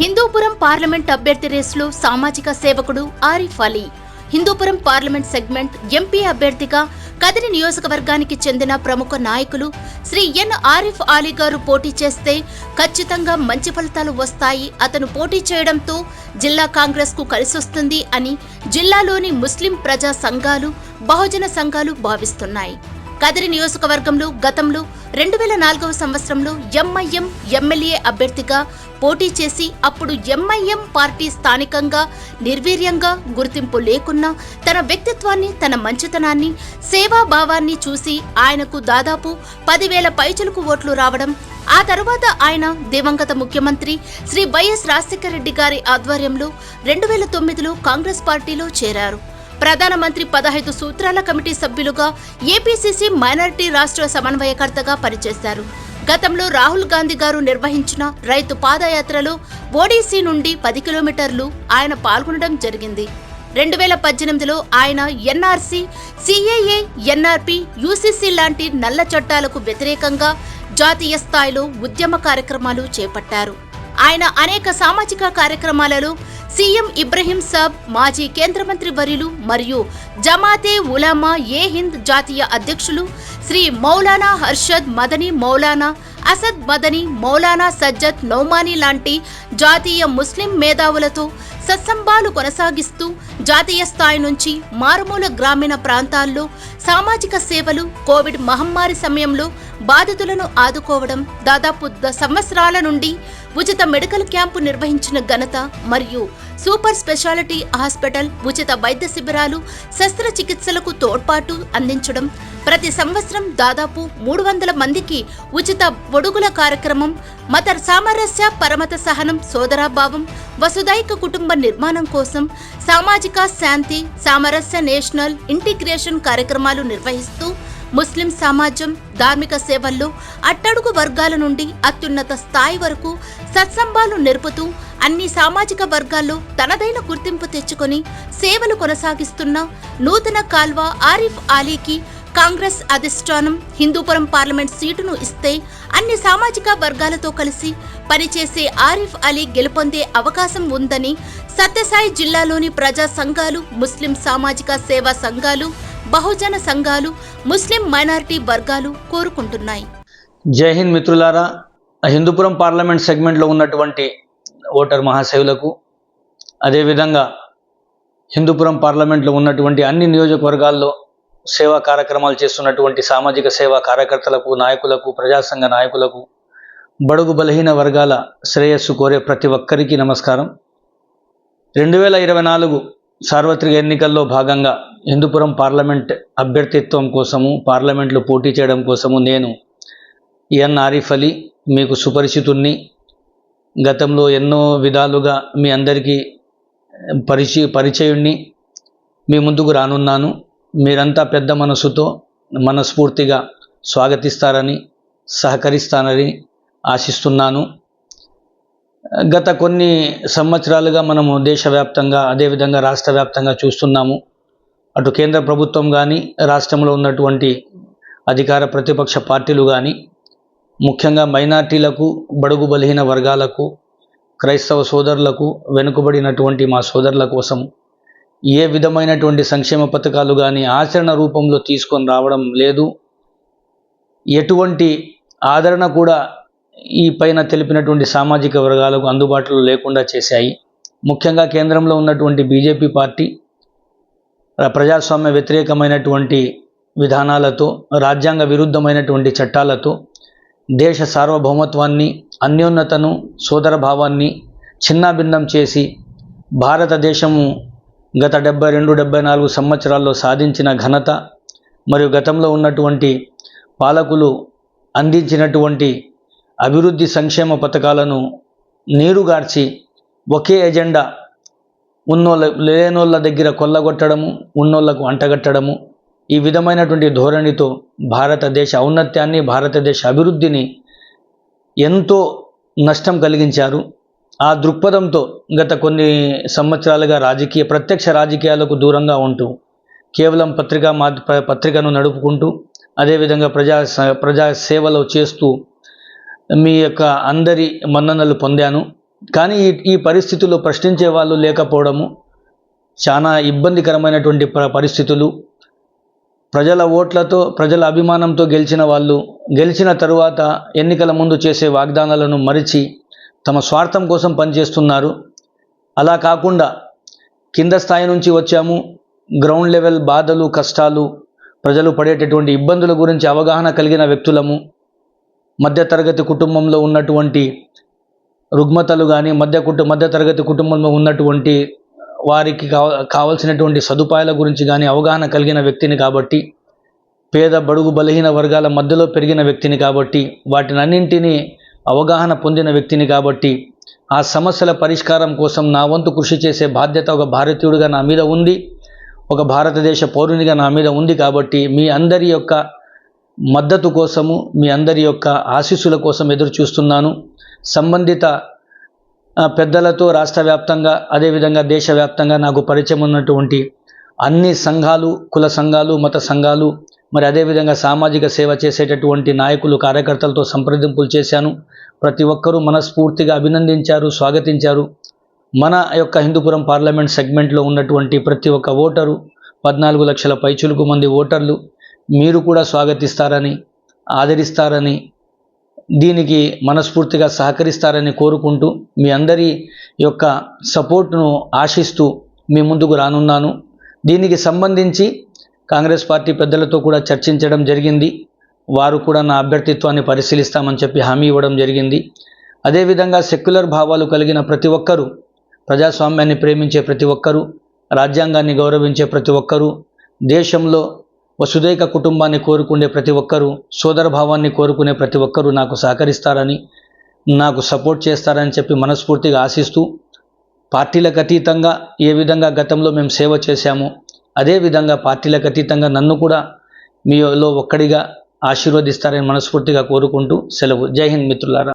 Hindupuram parliament అభ్యర్థి రేసులో సామాజిక సేవకుడు Arif Ali. Hindupuram parliament segment MP అభ్యర్థిగా కదిరి నియోజకవర్గానికి చెందిన ప్రముఖ నాయకులు శ్రీ ఎన్ ఆరిఫ్ అలీ గారు పోటీ చేస్తే ఖచ్చితంగా మంచి ఫలితాలు వస్తాయి. అతను పోటీ చేయడంతో జిల్లా కాంగ్రెస్కు కలిసొస్తుంది అని జిల్లాలోని ముస్లిం ప్రజా సంఘాలు బహుజన సంఘాలు భావిస్తున్నాయి. కదిరి నియోజకవర్గంలో గతంలో రెండు వేల నాలుగవ సంవత్సరంలో ఎంఐఎం ఎమ్మెల్యే అభ్యర్థిగా పోటీ చేసి అప్పుడు ఎంఐఎం పార్టీ స్థానికంగా నిర్వీర్యంగా గుర్తింపు లేకున్నా తన వ్యక్తిత్వాన్ని తన మంచితనాన్ని సేవాభావాన్ని చూసి ఆయనకు దాదాపు పదివేల పైచులకు ఓట్లు రావడం ఆ తర్వాత ఆయన దివంగత ముఖ్యమంత్రి శ్రీ వైఎస్ రాజశేఖర రెడ్డి గారి ఆధ్వర్యంలో రెండు వేల తొమ్మిదిలో కాంగ్రెస్ పార్టీలో చేరారు. ప్రధానమంత్రి పదహైదు సూత్రాల కమిటీ సభ్యులుగా ఏపీసీసీ మైనారిటీ రాష్ట్ర సమన్వయకర్తగా పనిచేశారు. గతంలో రాహుల్ గాంధీ గారు నిర్వహించిన రైతు పాదయాత్రలో ఓడీసీ నుండి పది కిలోమీటర్లు ఆయన పాల్గొనడం జరిగింది. రెండు వేల పద్దెనిమిదిలో ఆయన ఎన్ఆర్సీ సిఏఏ ఎన్ఆర్పి యూసీసీ లాంటి నల్ల చట్టాలకు వ్యతిరేకంగా జాతీయ స్థాయిలో ఉద్యమ కార్యక్రమాలు చేపట్టారు. ఆయన అనేక సామాజిక కార్యక్రమాలలో సీఎం ఇబ్రహీం సాబ్ మాజీ కేంద్ర మంత్రి వర్యులు మరియు జమాతే ఉలామా ఏ హింద్ జాతీయ అధ్యక్షులు శ్రీ మౌలానా హర్షద్ మదనీ మౌలానా అసద్ మదనీ మౌలానా సజ్జద్ నౌమానీ లాంటి జాతీయ ముస్లిం మేధావులతో సత్సంబాలు కొనసాగిస్తూ జాతీయ స్థాయి నుంచి మారుమూల గ్రామీణ ప్రాంతాల్లో సామాజిక సేవలు కోవిడ్ మహమ్మారి సమయంలో బాధితులను ఆదుకోవడం దాదాపు సంవత్సరాల నుండి ఉచిత మెడికల్ క్యాంపు నిర్వహించిన ఘనత మరియు సూపర్ స్పెషాలిటీ హాస్పిటల్ ఉచిత వైద్య శిబిరాలు శస్త్రచికిత్సలకు తోడ్పాటు అందించడం ప్రతి సంవత్సరం దాదాపు మూడు వందల మందికి ఉచిత ఒడుగుల కార్యక్రమం మత సామరస్య పరమత సహనం సోదరాభావం వసుదైక కుటుంబ నిర్మాణం కోసం సామాజిక శాంతి సామరస్య నేషనల్ ఇంటిగ్రేషన్ కార్యక్రమాలు నిర్వహిస్తూ ముస్లిం సమాజం ధార్మిక సేవల్లో అట్టడుగు వర్గాల నుండి అత్యున్నత స్థాయి వరకు సత్సంబాలు నెరుపుతూ అన్ని సామాజిక వర్గాల్లో తనదైన గుర్తింపు తెచ్చుకొని సేవలు కొనసాగిస్తున్న నూతన కాల్వ ఆరిఫ్ అలీకి కాంగ్రెస్ అధిష్టానం హిందూపురం పార్లమెంట్ సీటును ఇస్తే అన్ని సామాజిక వర్గాలతో కలిసి పనిచేసే ఆరిఫ్ అలీ గెలుపొందే అవకాశం ఉందని సత్యసాయి జిల్లాలోని ప్రజా సంఘాలు ముస్లిం సామాజిక సేవా సంఘాలు బహుజన సంఘాలు ముస్లిం మైనారిటీ వర్గాలు కోరుకుంటున్నాయి. జై హింద్ మిత్రులారా హిందూపురం పార్లమెంట్ సెగ్మెంట్లో ఉన్నటువంటి ఓటర్ మహాశైవులకు అదేవిధంగా హిందూపురం పార్లమెంట్లో ఉన్నటువంటి అన్ని నియోజకవర్గాల్లో సేవా కార్యక్రమాలు చేస్తున్నటువంటి సామాజిక సేవా కార్యకర్తలకు నాయకులకు ప్రజాసంఘ నాయకులకు బడుగు బలహీన వర్గాల శ్రేయస్సు కోరే ప్రతి ఒక్కరికి నమస్కారం. రెండు వేల ఇరవై నాలుగు సార్వత్రిక ఎన్నికల్లో భాగంగా హిందూపురం పార్లమెంట్ అభ్యర్థిత్వం కోసము పార్లమెంట్లో పోటీ చేయడం కోసము నేను ఎన్ ఆరిఫ్ అలీ మీకు సుపరిచితుణ్ణి. గతంలో ఎన్నో విధాలుగా మీ అందరికీ పరిచయ పరిచయుణ్ణి. మీ ముందుకు రానున్నాను. మీరంతా పెద్ద మనసుతో మనస్ఫూర్తిగా స్వాగతిస్తారని సహకరిస్తానని ఆశిస్తున్నాను. గత కొన్ని సంవత్సరాలుగా మనము దేశవ్యాప్తంగా అదేవిధంగా రాష్ట్ర వ్యాప్తంగా చూస్తున్నాము. అటు కేంద్ర ప్రభుత్వం కానీ రాష్ట్రంలో ఉన్నటువంటి అధికార ప్రతిపక్ష పార్టీలు కానీ ముఖ్యంగా మైనార్టీలకు బడుగు బలహీన వర్గాలకు క్రైస్తవ సోదరులకు వెనుకబడినటువంటి మా సోదరుల కోసం ఏ విధమైనటువంటి సంక్షేమ పథకాలు కానీ ఆచరణ రూపంలో తీసుకొని రావడం లేదు. ఎటువంటి ఆదరణ కూడా ఈ పైన తెలిపినటువంటి సామాజిక వర్గాలకు అందుబాటులో లేకుండా చేశాయి. ముఖ్యంగా కేంద్రంలో ఉన్నటువంటి బీజేపీ పార్టీ ప్రజాస్వామ్య వ్యతిరేకమైనటువంటి విధానాలతో రాజ్యాంగ విరుద్ధమైనటువంటి చట్టాలతో దేశ సార్వభౌమత్వాన్ని అన్యోన్నతను సోదరభావాన్ని చిన్నాభిన్నం చేసి భారతదేశము గత డెబ్బై రెండు డెబ్బై నాలుగు సంవత్సరాల్లో సాధించిన ఘనత మరియు గతంలో ఉన్నటువంటి పాలకులు అందించినటువంటి అభివృద్ధి సంక్షేమ పథకాలను నీరుగార్చి ఒకే ఎజెండా ఉన్నోళ్ళ లేనోళ్ళ దగ్గర కొల్లగొట్టడము ఉన్నోళ్ళకు అంటగట్టడము ఈ విధమైనటువంటి ధోరణితో భారతదేశ ఔన్నత్యాన్ని భారతదేశ అభివృద్ధిని ఎంతో నష్టం కలిగించారు. ఆ దృక్పథంతో గత కొన్ని సంవత్సరాలుగా రాజకీయ ప్రత్యక్ష రాజకీయాలకు దూరంగా ఉంటూ కేవలం పత్రికా మా పత్రికను నడుపుకుంటూ అదేవిధంగా ప్రజా స- ప్రజా సేవలు చేస్తూ మీ యొక్క అందరి మన్ననలు పొందాను. కానీ ఈ ఈ పరిస్థితుల్లో ప్రశ్నించే వాళ్ళు లేకపోవడము చాలా ఇబ్బందికరమైనటువంటి పరిస్థితులు. ప్రజల ఓట్లతో ప్రజల అభిమానంతో గెలిచిన వాళ్ళు గెలిచిన తరువాత ఎన్నికల ముందు చేసే వాగ్దానాలను మరిచి తమ స్వార్థం కోసం పనిచేస్తున్నారు. అలా కాకుండా కింద స్థాయి నుంచి వచ్చాము. గ్రౌండ్ లెవెల్ బాధలు కష్టాలు ప్రజలు పడేటటువంటి ఇబ్బందుల గురించి అవగాహన కలిగిన వ్యక్తులము. మధ్యతరగతి కుటుంబంలో ఉన్నటువంటి రుగ్మతలు కానీ మధ్య కుటుంబ మధ్యతరగతి కుటుంబంలో ఉన్నటువంటి వారికి కావాల్సినటువంటి కావలసినటువంటి సదుపాయాల గురించి కానీ అవగాహన కలిగిన వ్యక్తిని కాబట్టి పేద బడుగు బలహీన వర్గాల మధ్యలో పెరిగిన వ్యక్తిని కాబట్టి వాటిని అన్నింటినీ అవగాహన పొందిన వ్యక్తిని కాబట్టి ఆ సమస్యల పరిష్కారం కోసం నా వంతు కృషి చేసే బాధ్యత ఒక భారతీయుడిగా నా మీద ఉంది. ఒక భారతదేశ పౌరునిగా నా మీద ఉంది కాబట్టి మీ అందరి యొక్క మద్దతు కోసము మీ అందరి యొక్క ఆశీస్సుల కోసం ఎదురు చూస్తున్నాను సంబంధిత పెద్దలతో రాష్ట్ర వ్యాప్తంగా అదేవిధంగా దేశవ్యాప్తంగా నాకు పరిచయం ఉన్నటువంటి అన్ని సంఘాలు కుల సంఘాలు మత సంఘాలు మరి అదేవిధంగా సామాజిక సేవ చేసేటటువంటి నాయకులు కార్యకర్తలతో సంప్రదింపులు చేశాను. ప్రతి ఒక్కరూ మనస్ఫూర్తిగా అభినందించారు స్వాగతించారు. మన యొక్క హిందూపురం పార్లమెంట్ సెగ్మెంట్లో ఉన్నటువంటి ప్రతి ఒక్క ఓటరు పద్నాలుగు లక్షల పైచులకు మంది ఓటర్లు మీరు కూడా స్వాగతిస్తారని ఆదరిస్తారని దీనికి మనస్ఫూర్తిగా సహకరిస్తారని కోరుకుంటూ మీ అందరి యొక్క సపోర్ట్ను ఆశిస్తూ మీ ముందుకు రానున్నాను. దీనికి సంబంధించి కాంగ్రెస్ పార్టీ పెద్దలతో కూడా చర్చించడం జరిగింది. వారు కూడా నా అభ్యర్థిత్వాన్ని పరిశీలిస్తామని చెప్పి హామీ ఇవ్వడం జరిగింది. అదేవిధంగా సెక్యులర్ భావాలు కలిగిన ప్రతి ఒక్కరూ ప్రజాస్వామ్యాన్ని ప్రేమించే ప్రతి ఒక్కరూ రాజ్యాంగాన్ని గౌరవించే ప్రతి ఒక్కరూ దేశంలో వసుదైక కుటుంబాన్ని కోరుకునే ప్రతి ఒక్కరూ సోదర భావాన్ని కోరుకునే ప్రతి ఒక్కరూ నాకు సహకరిస్తారని నాకు సపోర్ట్ చేస్తారని చెప్పి మనస్ఫూర్తిగా ఆశిస్తూ పార్టీలకు అతీతంగా ఏ విధంగా గతంలో మేము సేవ చేశామో అదే విధంగా పార్టీలకు అతీతంగా నన్ను కూడా మీలో ఒక్కడిగా ఆశీర్వదిస్తారని మనస్ఫూర్తిగా కోరుకుంటూ సెలవు. జై హింద్ మిత్రులారా.